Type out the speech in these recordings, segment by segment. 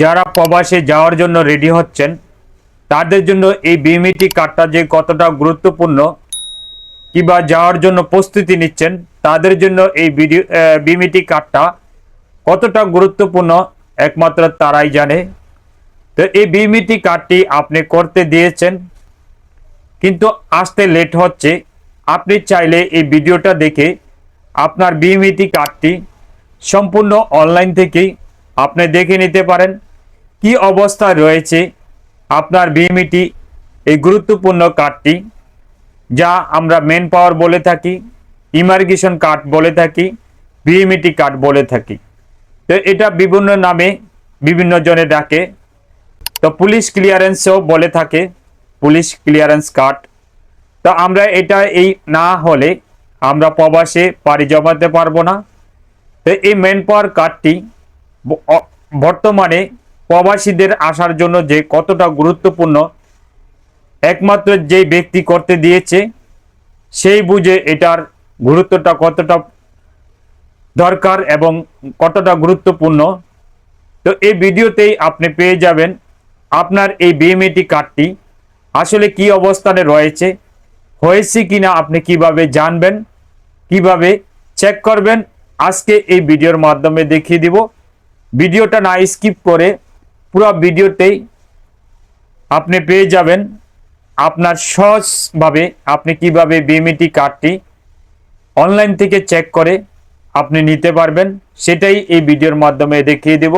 যারা প্রবাসে যাওয়ার জন্য রেডি হচ্ছেন, তাদের জন্য এই বিএমইটি কার্ডটা যে কতটা গুরুত্বপূর্ণ, কিংবা যাওয়ার জন্য প্রস্তুতি নিচ্ছেন, তাদের জন্য এই ভিডিও কার্ডটা কতটা গুরুত্বপূর্ণ একমাত্র তারাই জানে। তো এই বিএমইটি কার্ডটি আপনি করতে দিয়েছেন, কিন্তু আসতে লেট হচ্ছে। আপনি চাইলে এই ভিডিওটা দেখে আপনার বিএমইটি কার্ডটি সম্পূর্ণ অনলাইন থেকেই আপনি দেখে নিতে পারেন কি অবস্থায় রয়েছে আপনার বিএমইটি, এই গুরুত্বপূর্ণ কার্ডটি, যা আমরা মেন পাওয়ার বলে থাকি ইমার্গেশন কার্ড বলে থাকি, বিএমইটি কার্ড বলে থাকি। তো এটা বিভিন্ন নামে বিভিন্ন জনে ডাকে। তো পুলিশ ক্লিয়ারেন্সও বলে থাকে, পুলিশ ক্লিয়ারেন্স কার্ড তো আমরা এটা এই না হলে আমরা প্রবাসে পাড়ি জমাতে পারব না। তো এই মেন পাওয়ার কার্ডটি বর্তমানে প্রবাসীদের আসার জন্য যে কতটা গুরুত্বপূর্ণ, একমাত্র যে ব্যক্তি করতে দিয়েছে, সেই বুঝে এটার গুরুত্বটা কতটা দরকার এবং কতটা গুরুত্বপূর্ণ। তো এই ভিডিওতেই আপনি পেয়ে যাবেন আপনার এই বিএমএটি কার্ডটি আসলে কি অবস্থানে রয়েছে, হয়েছে কিনা আপনি কীভাবে জানবেন, কীভাবে চেক করবেন, আজকে এই ভিডিওর মাধ্যমে দেখিয়ে দিব। ভিডিওটা না স্কিপ করে পুরো ভিডিওতেই আপনি পেয়ে যাবেন আপনার সহজভাবে আপনি কীভাবে বিএমইটি কার্ডটি অনলাইন থেকে চেক করে আপনি নিতে পারবেন। সেটাই এই ভিডিওর মাধ্যমে দেখিয়ে দেব।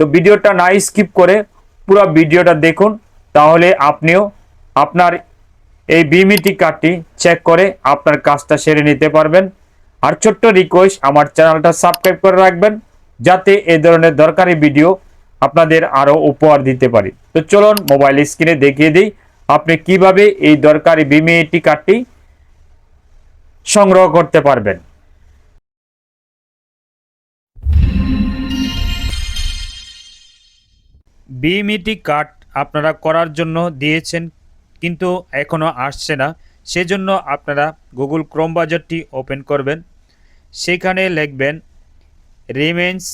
তো ভিডিওটা না স্কিপ করে পুরো ভিডিওটা দেখুন, তাহলে আপনিও আপনার এই বিএমইটি কার্ডটি চেক করে আপনার কাজটা সেরে নিতে পারবেন। আর ছোট্ট রিকোয়েস্ট আমার চ্যানেলটা সাবস্ক্রাইব করে রাখবেন। যাতে এ ধরনের দরকারি ভিডিও আপনাদের আরও উপহার দিতে পারি। তো চলুন মোবাইল স্ক্রিনে দেখিয়ে দিই, আপনি কীভাবে এই দরকারি বিএমইটি কার্ডটি সংগ্রহ করতে পারবেন। বিএমইটি কার্ড আপনারা করার জন্য দিয়েছেন, কিন্তু এখনও আসছে না। সেজন্য আপনারা গুগল ক্রোম বাজারটি ওপেন করবেন। সেখানে লিখবেন রিমেন্স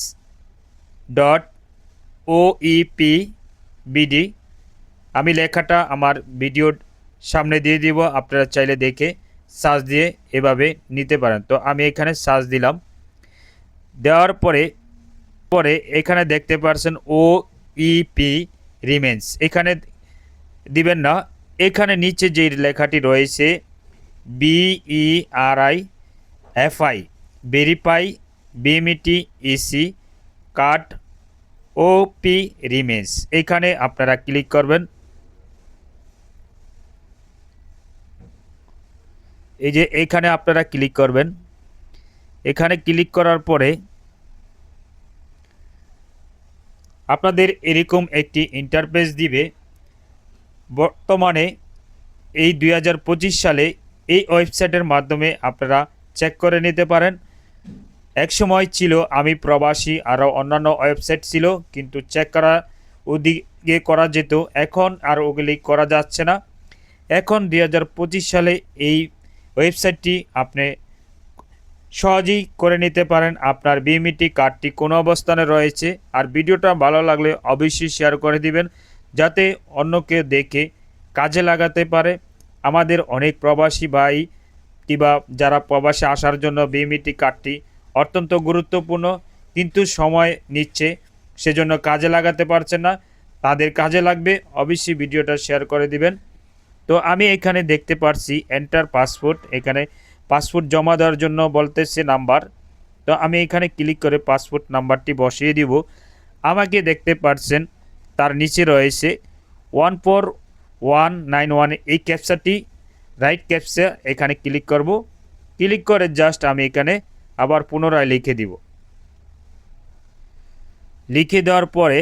ডট ওইপি বিডি আমি লেখাটা আমার ভিডিওর সামনে দিয়ে দিব, আপনারা চাইলে দেখে সার্চ দিয়ে এভাবে নিতে পারেন। তো আমি এখানে সার্চ দিলাম। দেওয়ার পরে পরে এখানে দেখতে পারছেন ও ইপি রিমেন্স এখানে দিবেন না। এখানে নিচে যে লেখাটি রয়েছে বিইআরআই FI verify BMET EC card ওপি রিমেন্স। এখানে আপনারা ক্লিক করবেন। এই যে এখানে আপনারা ক্লিক করবেন। এখানে ক্লিক করার পরে আপনাদের এরকম একটি ইন্টারফেস দিবে। বর্তমানে এই দু হাজার পঁচিশ সালে এই ওয়েবসাইটের মাধ্যমে আপনারা চেক করে নিতে পারেন। এক সময় ছিল, আমি প্রবাসী আরও অন্যান্য ওয়েবসাইট ছিল, কিন্তু চেক করা ওদিকে করা যেত, এখন আর ওগুলি করা যাচ্ছে না। এখন দু হাজার পঁচিশ সালে এই ওয়েবসাইটটি আপনি সহজেই করে নিতে পারেন, আপনার বিএমইটি কার্ডটি কোনো অবস্থানে রয়েছে, আর ভিডিওটা ভালো লাগলে অবশ্যই শেয়ার করে দিবেন, যাতে অন্য কেউ দেখে কাজে লাগাতে পারে। আমাদের অনেক প্রবাসী ভাই কিংবা যারা প্রবাসে আসার জন্য বিএমইটি কার্ডটি অত্যন্ত গুরুত্বপূর্ণ, কিন্তু সময় নিচ্ছে, সেজন্য কাজে লাগাতে পারছেন না। তাদের কাজে লাগবে, অবশ্যই ভিডিওটা শেয়ার করে দিবেন। তো আমি এখানে দেখতে পারছি এন্টার পাসপোর্ট এখানে পাসপোর্ট জমা দেওয়ার জন্য বলতেছে নাম্বার। তো আমি এখানে ক্লিক করে পাসপোর্ট নাম্বারটি বসিয়ে দিব। আমাকে দেখতে পারছেন, তার নিচে রয়েছে one four one nine one এই ক্যাপচাটি রাইট ক্যাপচা এখানে ক্লিক করব। ক্লিক করে জাস্ট আমি এখানে আবার পুনরায় লিখে দিব। লিখে দেওয়ার পরে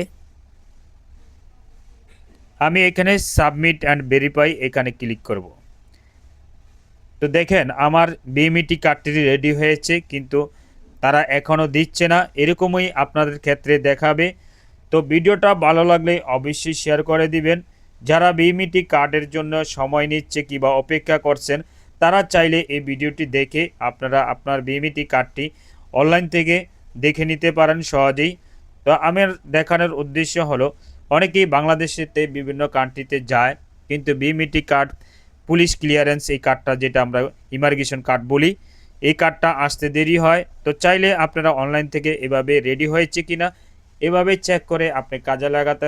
আমি এখানে সাবমিট অ্যান্ড ভেরিফাই এখানে ক্লিক করব। তো দেখেন, আমার বিএমইটি কার্ডটি রেডি হয়েছে, কিন্তু তারা এখনও দিচ্ছে না। এরকমই আপনাদের ক্ষেত্রে দেখাবে। তো ভিডিওটা ভালো লাগলে অবশ্যই শেয়ার করে দিবেন। যারা বিএমইটি কার্ডের জন্য সময় নিচ্ছে কিংবা অপেক্ষা করছেন তারা চাইলে এই ভিডিওটি দেখে আপনারা আপনার বিএমইটি কার্ডটি অনলাইন থেকে দেখে নিতে পারেন সহজেই। তো আমার দেখানোর উদ্দেশ্য হলো, অনেকেই বাংলাদেশেতে বিভিন্ন কান্ট্রিতে যায়, কিন্তু বিএমইটি কার্ড, পুলিশ ক্লিয়ারেন্স এই কার্ডটা যেটা আমরা ইমার্গেশন কার্ড বলি, এই কার্ডটা আসতে দেরি হয়। তো চাইলে আপনারা অনলাইন থেকে এভাবে রেডি হয়েছে কিনা, এভাবে চেক করে আপনি কাজে লাগাতে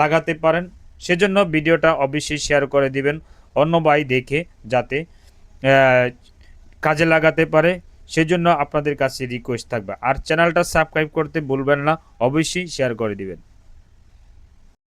লাগাতে পারেন। সেজন্য ভিডিওটা অবশ্যই শেয়ার করে দিবেন, অন্য ভাই দেখে যাতে কাজে লাগাতে পারে, সেজন্য আপনাদের কাছে রিকোয়েস্ট থাকবে। আর চ্যানেলটা সাবস্ক্রাইব করতে ভুলবেন না, অবশ্যই শেয়ার করে দিবেন।